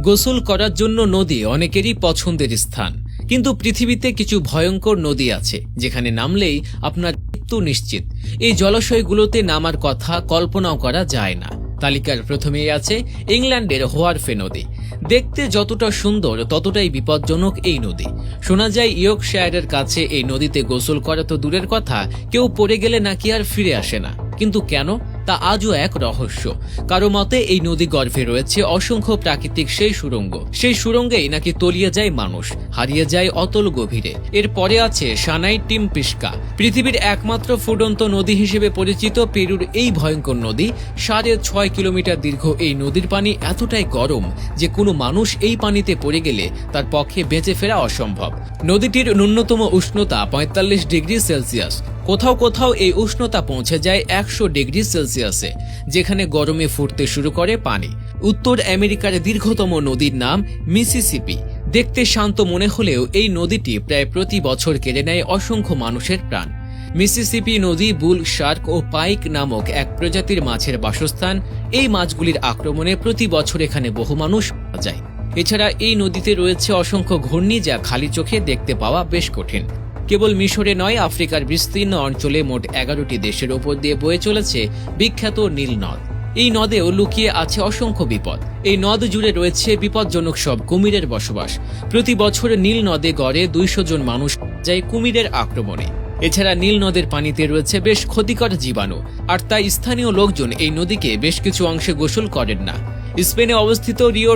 গোসল করার জন্য নদী অনেকেরই পছন্দের স্থান। কিন্তু পৃথিবীতে কিছু ভয়ঙ্কর নদী আছে, যেখানে নামলেই আপনার মৃত্যু নিশ্চিত। এই জলাশয়গুলোতে নামার কথা কল্পনাও করা যায় না। তালিকার প্রথমেই আছে ইংল্যান্ডের হোয়ারফে নদী। দেখতে যতটা সুন্দর, ততটাই বিপজ্জনক এই নদী। শোনা যায় ইয়র্কশায়ারের কাছে এই নদীতে গোসল করা তো দূরের কথা, কেউ পড়ে গেলে নাকি আর ফিরে আসে না। কিন্তু কেন? তা আজও এক রহস্য। কারও মতে, এই নদী গর্ভে রয়েছে অসংখ্য প্রাকৃতিক সেই সুরঙ্গ। সেই সুরঙ্গেই নাকি তলিয়ে যায় মানুষ, হারিয়ে যায় অতল গভীরে। এরপরে আছে সানাই টিম পিস্কা পৃথিবীর একমাত্র ফুটন্ত নদী হিসেবে পরিচিত পেরুর এই ভয়ঙ্কর নদী, সাড়ে ছয় কিলোমিটার দীর্ঘ এই নদীর পানি এতটাই গরম যে কোনো মানুষ এই পানিতে পড়ে গেলে তার পক্ষে বেঁচে ফেরা অসম্ভব। নদীটির ন্যূনতম উষ্ণতা পঁয়তাল্লিশ ডিগ্রি সেলসিয়াস। কোথাও কোথাও এই উষ্ণতা পৌঁছে যায় একশো ডিগ্রি সেলসিয়াসে, যেখানে গরমে ফুটতে শুরু করে পানি। উত্তর আমেরিকার দীর্ঘতম নদীর নাম মিসিসিপি। দেখতে শান্ত মনে হলেও এই নদীটি প্রায় প্রতি বছর কেড়ে নেয় অসংখ্য মানুষের প্রাণ। মিসিসিপি নদী বুল শার্ক ও পাইক নামক এক প্রজাতির মাছের বাসস্থান। এই মাছগুলির আক্রমণে প্রতি বছর এখানে বহু মানুষ যায়। এছাড়া এই নদীতে রয়েছে অসংখ্য ঘূর্ণি যা খালি চোখে দেখতে পাওয়া বেশ কঠিন। কেবল মিশরে নয়, আফ্রিকার বিস্তীর্ণ অঞ্চলে মোট এগারোটি দেশের ওপর দিয়ে বয়ে চলেছে বিখ্যাত নীল নদ। এই নদেও লুকিয়ে আছে অসংখ্য বিপদ। এই নদ জুড়ে রয়েছে বিপজ্জনক সব কুমিরের বসবাস। প্রতি বছর নীল নদে গড়ে দুইশো জন মানুষ যায় কুমিরের আক্রমণে। এছাড়া নীল নদের পানিতে রয়েছে বেশ ক্ষতিকর জীবাণু, আর তাই স্থানীয় লোকজন এই নদীকে বেশ কিছু অংশে গোসল করেন না। স্পেনে অবস্থিত রিও